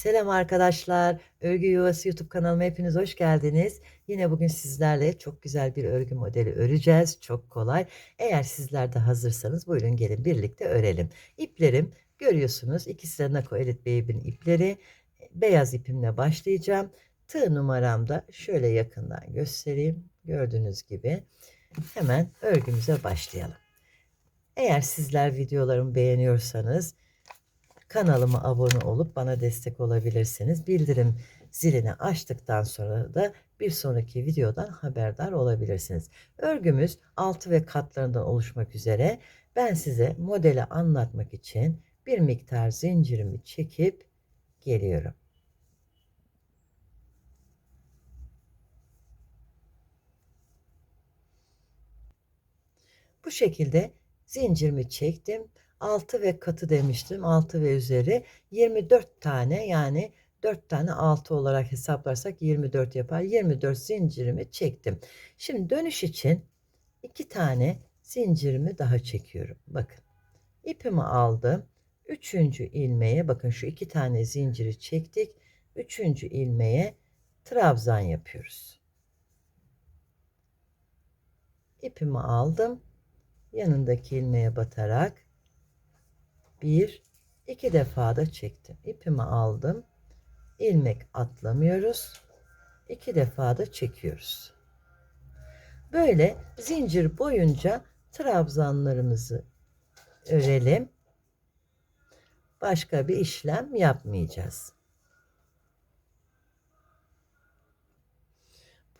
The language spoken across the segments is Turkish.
Selam arkadaşlar. Örgü Yuvası YouTube kanalıma hepiniz hoş geldiniz. Yine bugün sizlerle çok güzel bir örgü modeli öreceğiz. Çok kolay. Eğer sizler de hazırsanız buyurun gelin birlikte örelim. İplerim görüyorsunuz. İkisi de Nako Elite Baby'nin ipleri. Beyaz ipimle başlayacağım. Tığ numaramda şöyle yakından göstereyim. Gördüğünüz gibi hemen örgümüze başlayalım. Eğer sizler videolarımı beğeniyorsanız Kanalıma abone olup bana destek olabilirsiniz. Bildirim zilini açtıktan sonra da bir sonraki videodan haberdar olabilirsiniz. Örgümüz altı ve katlarından oluşmak üzere ben size modeli anlatmak için bir miktar zincirimi çekip geliyorum. Bu şekilde zincirimi çektim. 6 ve katı demiştim. 6 ve üzeri 24 tane yani 4 tane 6 olarak hesaplarsak 24 yapar. 24 zincirimi çektim. Şimdi dönüş için 2 tane zincirimi daha çekiyorum. Bakın. ipimi aldım. 3. ilmeğe bakın şu 2 tane zinciri çektik. 3. ilmeğe trabzan yapıyoruz. İpimi aldım. Yanındaki ilmeğe batarak bir, iki defa da çektim. İpimi aldım. ilmek atlamıyoruz. İki defa da çekiyoruz. Böyle zincir boyunca trabzanlarımızı örelim. Başka bir işlem yapmayacağız.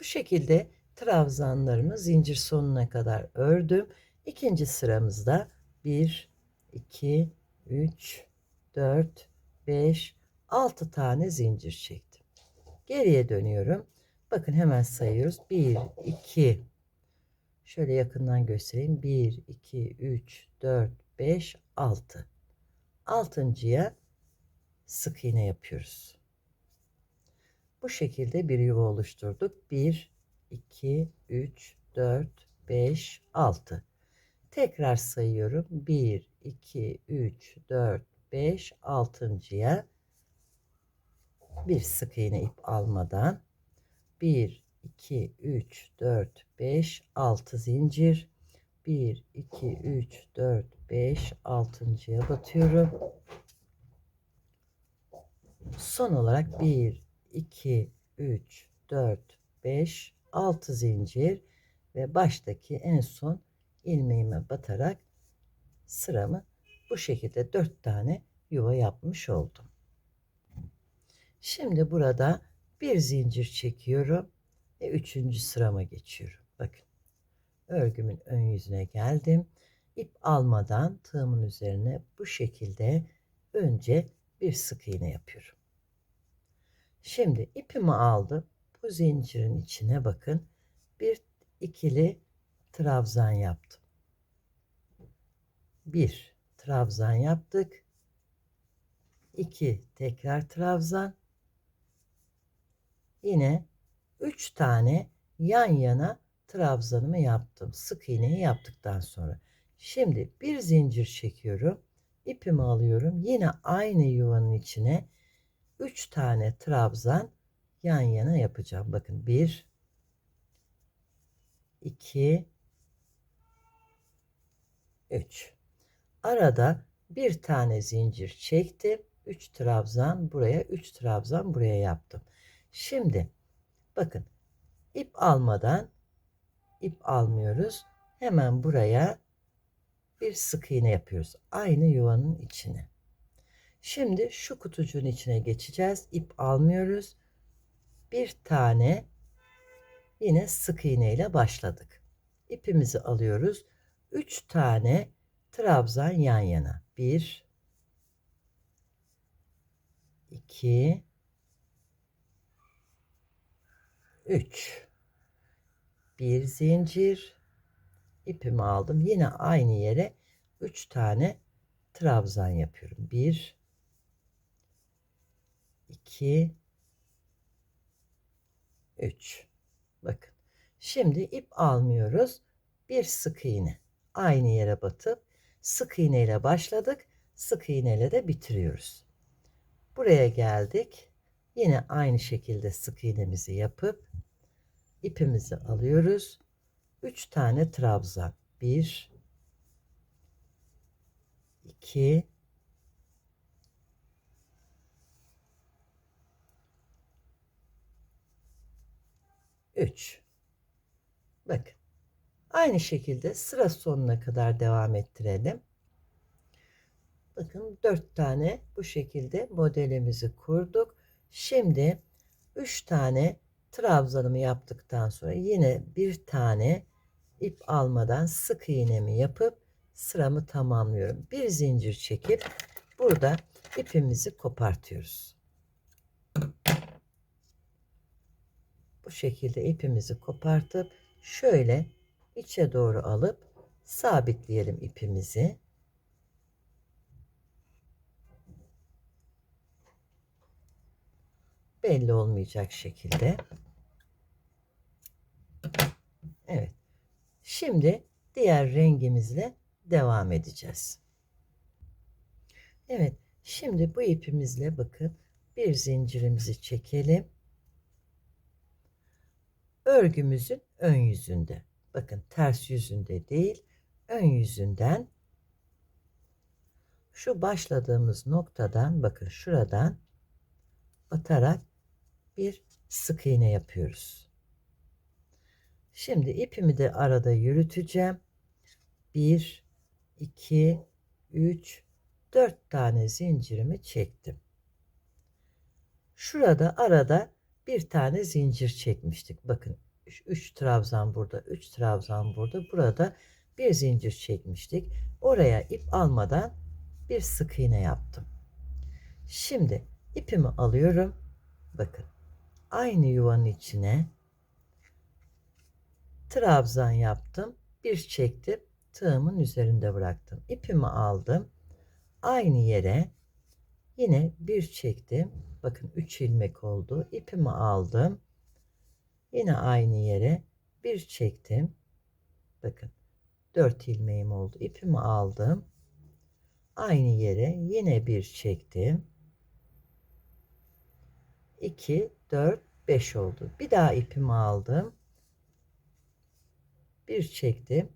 Bu şekilde trabzanlarımı zincir sonuna kadar ördüm. İkinci sıramızda 1, 2, 3, 4, 5, 6 tane zincir çektim. Geriye dönüyorum. Bakın hemen sayıyoruz. 1, 2, şöyle yakından göstereyim. 1, 2, 3, 4, 5, 6. Altıncıya sık iğne yapıyoruz. Bu şekilde bir yuva oluşturduk. 1, 2, 3, 4, 5, 6. Tekrar sayıyorum. 1, 2, 3, 4, 5, 6.ya bir sık iğne ip almadan 1, 2, 3, 4, 5, 6 zincir 1, 2, 3, 4, 5, 6.ya batıyorum. Son olarak 1, 2, 3, 4, 5, 6 zincir ve baştaki en son ilmeğime batarak sıramı bu şekilde dört tane yuva yapmış oldum. Şimdi burada bir zincir çekiyorum ve üçüncü sırama geçiyorum. Bakın örgümün ön yüzüne geldim. İp almadan tığımın üzerine bu şekilde önce bir sık iğne yapıyorum. Şimdi ipimi aldım. Bu zincirin içine bakın bir ikili trabzan yaptım. 1 trabzan yaptık. 2 tekrar trabzan. Yine 3 tane yan yana trabzanımı yaptım. Sık iğneyi yaptıktan sonra. Şimdi bir zincir çekiyorum. ipimi alıyorum. Yine aynı yuvanın içine 3 tane trabzan yan yana yapacağım. Bakın 1 2 3 Arada bir tane zincir çektim. 3 trabzan buraya, 3 trabzan buraya yaptım. Şimdi bakın ip almadan ip almıyoruz. Hemen buraya bir sık iğne yapıyoruz. Aynı yuvanın içine. Şimdi şu kutucuğun içine geçeceğiz. İp almıyoruz. Bir tane yine sık iğne ile başladık. İpimizi alıyoruz. 3 tane trabzan yan yana. 1 2 3 bir zincir ipimi aldım. Yine aynı yere 3 tane trabzan yapıyorum. 1 2 3 Bakın. Şimdi ip almıyoruz. Bir sık iğne. Aynı yere batıp sık iğne ile başladık. Sık iğne ile de bitiriyoruz. Buraya geldik. Yine aynı şekilde sık iğnemizi yapıp ipimizi alıyoruz. 3 tane trabzan. 1 2 3 Bakın. Aynı şekilde sıra sonuna kadar devam ettirelim. Bakın 4 tane bu şekilde modelimizi kurduk. Şimdi 3 tane trabzanımı yaptıktan sonra yine bir tane ip almadan sık iğnemi yapıp sıramı tamamlıyorum. Bir zincir çekip burada ipimizi kopartıyoruz. Bu şekilde ipimizi kopartıp şöyle içe doğru alıp sabitleyelim ipimizi. Belli olmayacak şekilde. Evet. Şimdi diğer rengimizle devam edeceğiz. Evet. Şimdi bu ipimizle bakın bir zincirimizi çekelim. Örgümüzün ön yüzünde. Bakın ters yüzünde değil, ön yüzünden şu başladığımız noktadan bakın şuradan batarak bir sık iğne yapıyoruz. Şimdi ipimi de arada yürüteceğim. 1 2 3 4 tane zincirimi çektim. Şurada arada bir tane zincir çekmiştik. Bakın 3 trabzan burada, 3 trabzan burada. Burada bir zincir çekmiştik. Oraya ip almadan bir sık iğne yaptım. Şimdi ipimi alıyorum. Bakın. Aynı yuvanın içine trabzan yaptım. Bir çektim. Tığımın üzerinde bıraktım. İpimi aldım. Aynı yere yine bir çektim. Bakın 3 ilmek oldu. İpimi aldım. Yine aynı yere bir çektim. Bakın 4 ilmeğim oldu. İpimi aldım. Aynı yere yine bir çektim. 2 4 5 oldu. Bir daha ipimi aldım. Bir çektim.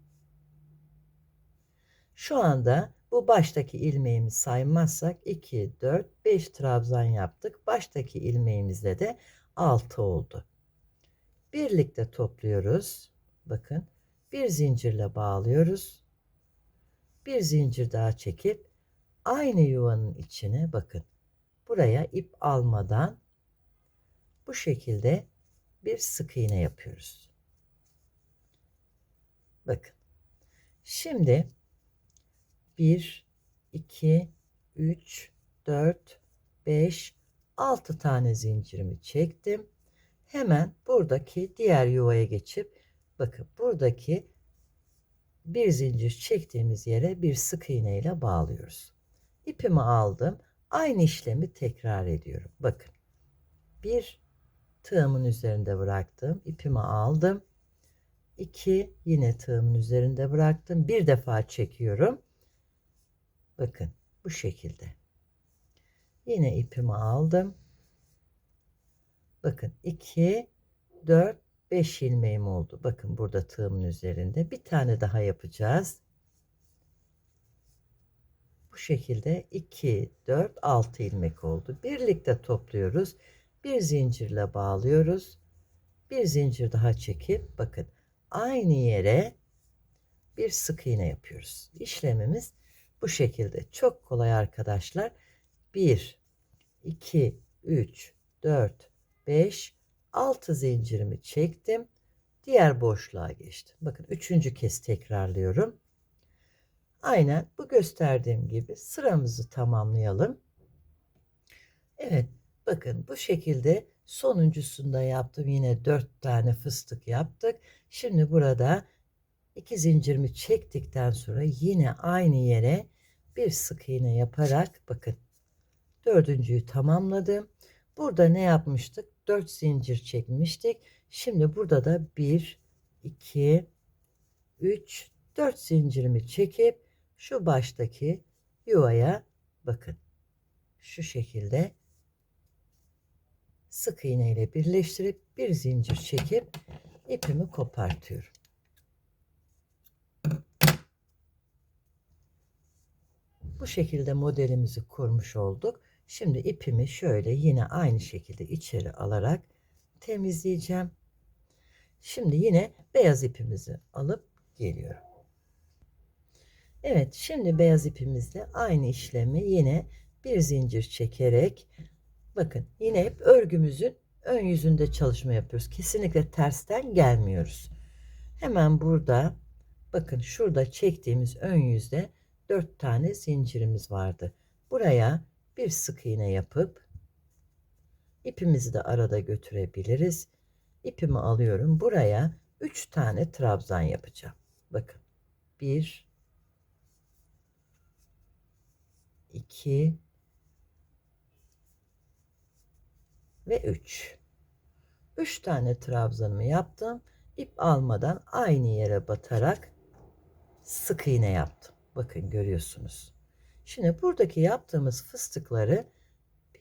Şu anda bu baştaki ilmeğimi saymazsak 2 4 5 trabzan yaptık. Baştaki ilmeğimizde de 6 oldu birlikte topluyoruz. Bakın bir zincirle bağlıyoruz. Bir zincir daha çekip aynı yuvanın içine bakın. Buraya ip almadan bu şekilde bir sık iğne yapıyoruz. Bakın. Şimdi 1 2 3 4 5 6 tane zincirimi çektim hemen buradaki diğer yuvaya geçip bakın buradaki bir zincir çektiğimiz yere bir sık iğne ile bağlıyoruz. İpimi aldım. Aynı işlemi tekrar ediyorum. Bakın. Bir tığımın üzerinde bıraktım. ipimi aldım. İki yine tığımın üzerinde bıraktım. Bir defa çekiyorum. Bakın bu şekilde. Yine ipimi aldım. Bakın 2, 4, 5 ilmeğim oldu. Bakın burada tığımın üzerinde. Bir tane daha yapacağız. Bu şekilde 2, 4, 6 ilmek oldu. Birlikte topluyoruz. Bir zincirle bağlıyoruz. Bir zincir daha çekip bakın aynı yere bir sık iğne yapıyoruz. İşlemimiz bu şekilde. Çok kolay arkadaşlar. 1, 2, 3, 4, 5 6 zincirimi çektim. Diğer boşluğa geçtim. Bakın üçüncü kez tekrarlıyorum. Aynen bu gösterdiğim gibi sıramızı tamamlayalım. Evet bakın bu şekilde sonuncusunda yaptım. Yine 4 tane fıstık yaptık. Şimdi burada iki zincirimi çektikten sonra yine aynı yere bir sık iğne yaparak bakın dördüncüyü tamamladım. Burada ne yapmıştık? 4 zincir çekmiştik. Şimdi burada da 1, 2, 3, 4 zincirimi çekip şu baştaki yuvaya bakın. Şu şekilde sık iğne ile birleştirip bir zincir çekip ipimi kopartıyorum. Bu şekilde modelimizi kurmuş olduk. Şimdi ipimi şöyle yine aynı şekilde içeri alarak temizleyeceğim. Şimdi yine beyaz ipimizi alıp geliyorum. Evet, şimdi beyaz ipimizle aynı işlemi yine bir zincir çekerek bakın yine hep örgümüzün ön yüzünde çalışma yapıyoruz. Kesinlikle tersten gelmiyoruz. Hemen burada bakın şurada çektiğimiz ön yüzde 4 tane zincirimiz vardı. Buraya bir sık iğne yapıp ipimizi de arada götürebiliriz. İpimi alıyorum. Buraya 3 tane trabzan yapacağım. Bakın. 1 2 ve 3. 3 tane trabzanımı yaptım. İp almadan aynı yere batarak sık iğne yaptım. Bakın görüyorsunuz. Şimdi buradaki yaptığımız fıstıkları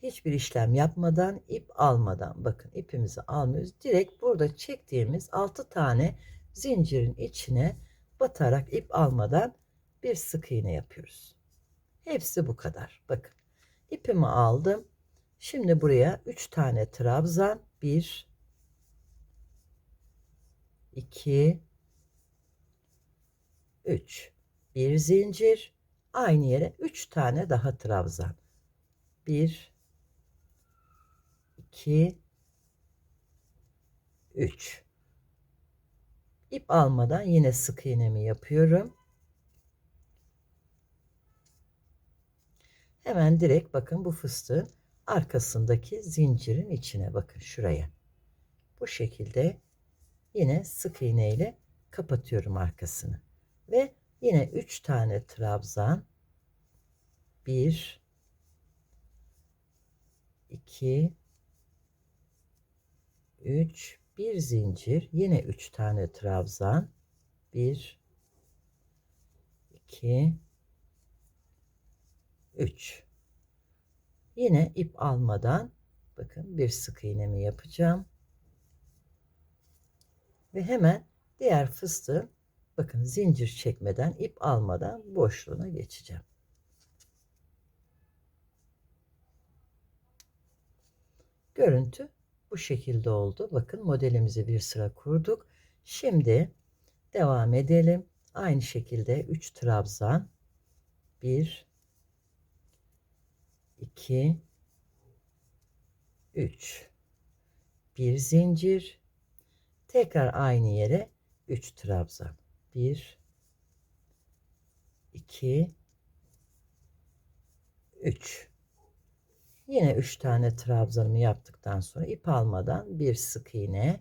hiçbir işlem yapmadan ip almadan bakın ipimizi almıyoruz. Direkt burada çektiğimiz 6 tane zincirin içine batarak ip almadan bir sık iğne yapıyoruz. Hepsi bu kadar. Bakın ipimi aldım. Şimdi buraya 3 tane trabzan 1 2 3 bir zincir aynı yere 3 tane daha trabzan. 1 2 3 ip almadan yine sık iğnemi yapıyorum. Hemen direkt bakın bu fıstığın arkasındaki zincirin içine bakın şuraya. Bu şekilde yine sık iğne ile kapatıyorum arkasını. Ve yine 3 tane trabzan. 1 2 3 bir zincir. Yine 3 tane trabzan. 1 2 3 yine ip almadan bakın bir sık iğnemi yapacağım. Ve hemen diğer fıstığın bakın zincir çekmeden ip almadan boşluğuna geçeceğim görüntü bu şekilde oldu. Bakın modelimizi bir sıra kurduk. Şimdi devam edelim. Aynı şekilde 3 trabzan 1 2 3 bir zincir tekrar aynı yere 3 trabzan 1 2 3 Yine 3 tane trabzanımı yaptıktan sonra ip almadan bir sık iğne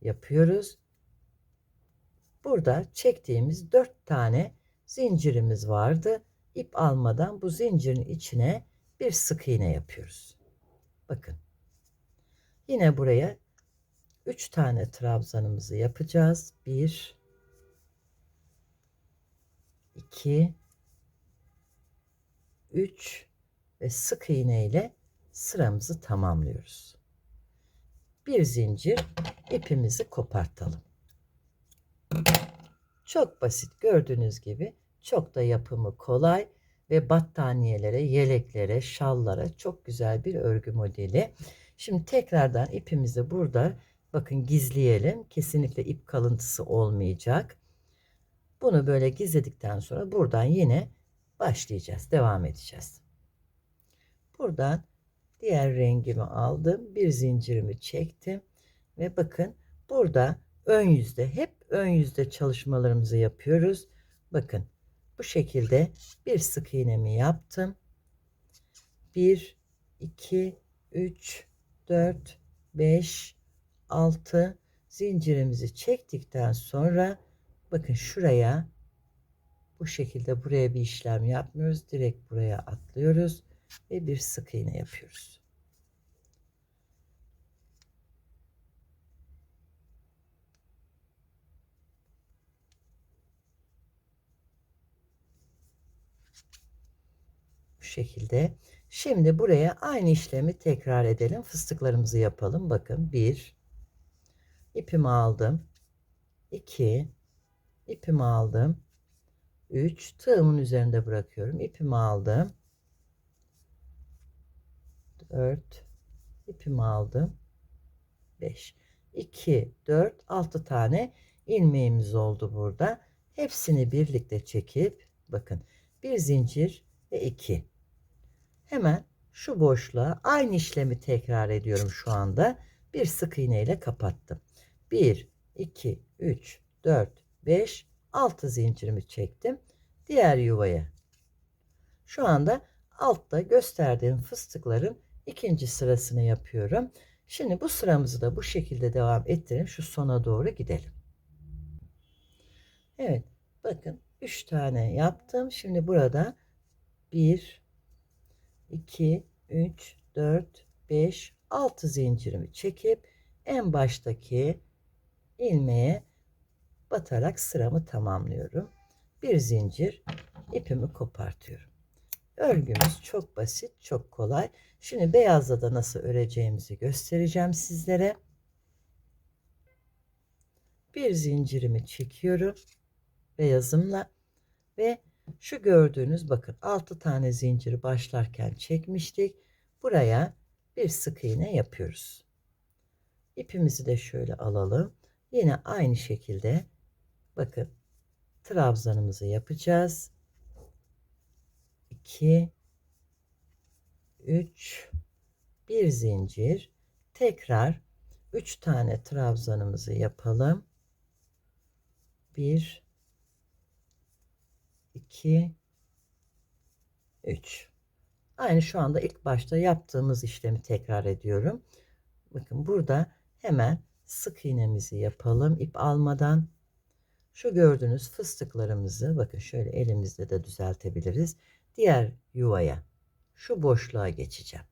yapıyoruz. Burada çektiğimiz 4 tane zincirimiz vardı. İp almadan bu zincirin içine bir sık iğne yapıyoruz. Bakın. Yine buraya 3 tane trabzanımızı yapacağız. 1 2 3 ve sık iğne ile sıramızı tamamlıyoruz. Bir zincir ipimizi kopartalım. Çok basit gördüğünüz gibi çok da yapımı kolay ve battaniyelere, yeleklere, şallara çok güzel bir örgü modeli. Şimdi tekrardan ipimizi burada bakın gizleyelim. Kesinlikle ip kalıntısı olmayacak. Bunu böyle gizledikten sonra buradan yine başlayacağız. Devam edeceğiz. Buradan diğer rengimi aldım. Bir zincirimi çektim. Ve bakın burada ön yüzde hep ön yüzde çalışmalarımızı yapıyoruz. Bakın bu şekilde bir sık iğnemi yaptım. 1 2 3 4 5 6 zincirimizi çektikten sonra bakın şuraya bu şekilde buraya bir işlem yapmıyoruz. Direkt buraya atlıyoruz ve bir sık iğne yapıyoruz. Bu şekilde. Şimdi buraya aynı işlemi tekrar edelim. Fıstıklarımızı yapalım. Bakın 1 ipimi aldım. 2 ipimi aldım. 3 tığımın üzerinde bırakıyorum. İpimi aldım. 4 ipimi aldım. 5 2 4 6 tane ilmeğimiz oldu burada. Hepsini birlikte çekip bakın bir zincir ve 2 hemen şu boşluğa aynı işlemi tekrar ediyorum şu anda. Bir sık iğne ile kapattım. 1 2 3 4 5 6 zincirimi çektim. Diğer yuvaya. Şu anda altta gösterdiğim fıstıkların ikinci sırasını yapıyorum. Şimdi bu sıramızı da bu şekilde devam ettirelim. Şu sona doğru gidelim. Evet. Bakın 3 tane yaptım. Şimdi burada 1 2 3 4 5 6 zincirimi çekip en baştaki ilmeğe batarak sıramı tamamlıyorum. Bir zincir ipimi kopartıyorum. Örgümüz çok basit, çok kolay. Şimdi beyazla da nasıl öreceğimizi göstereceğim sizlere. Bir zincirimi çekiyorum beyazımla ve şu gördüğünüz bakın 6 tane zinciri başlarken çekmiştik. Buraya bir sık iğne yapıyoruz. İpimizi de şöyle alalım. Yine aynı şekilde bakın trabzanımızı yapacağız. 2 3 bir zincir tekrar 3 tane trabzanımızı yapalım. 1 2 3 Aynı şu anda ilk başta yaptığımız işlemi tekrar ediyorum. Bakın burada hemen sık iğnemizi yapalım ip almadan. Şu gördüğünüz fıstıklarımızı bakın şöyle elimizde de düzeltebiliriz. Diğer yuvaya şu boşluğa geçeceğim.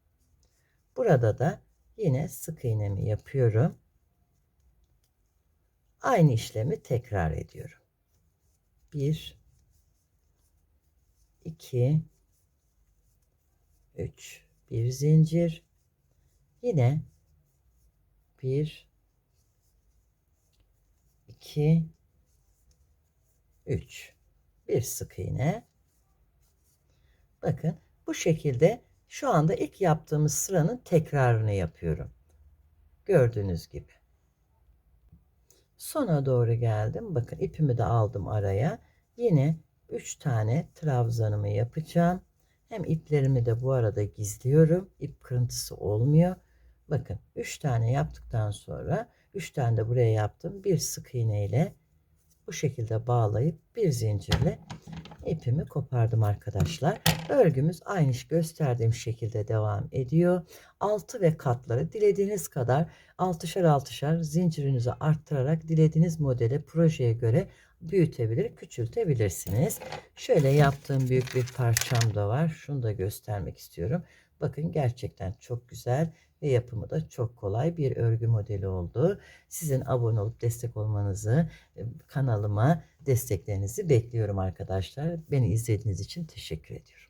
Burada da yine sık iğnemi yapıyorum. Aynı işlemi tekrar ediyorum. 1 2 3 bir zincir yine 1 2 3 bir sık iğne bakın bu şekilde şu anda ilk yaptığımız sıranın tekrarını yapıyorum gördüğünüz gibi sona doğru geldim bakın ipimi de aldım araya yine 3 tane trabzanımı yapacağım. Hem iplerimi de bu arada gizliyorum. İp kırıntısı olmuyor. Bakın 3 tane yaptıktan sonra 3 tane de buraya yaptım. Bir sık iğne ile bu şekilde bağlayıp bir zincirle ipimi kopardım arkadaşlar. Örgümüz aynı gösterdiğim şekilde devam ediyor. Altı ve katları dilediğiniz kadar altışar altışar zincirinizi arttırarak dilediğiniz modele projeye göre büyütebilir, küçültebilirsiniz. Şöyle yaptığım büyük bir parçam da var. Şunu da göstermek istiyorum. Bakın gerçekten çok güzel ve yapımı da çok kolay bir örgü modeli oldu. Sizin abone olup destek olmanızı, e, kanalıma desteklerinizi bekliyorum arkadaşlar. Beni izlediğiniz için teşekkür ediyorum.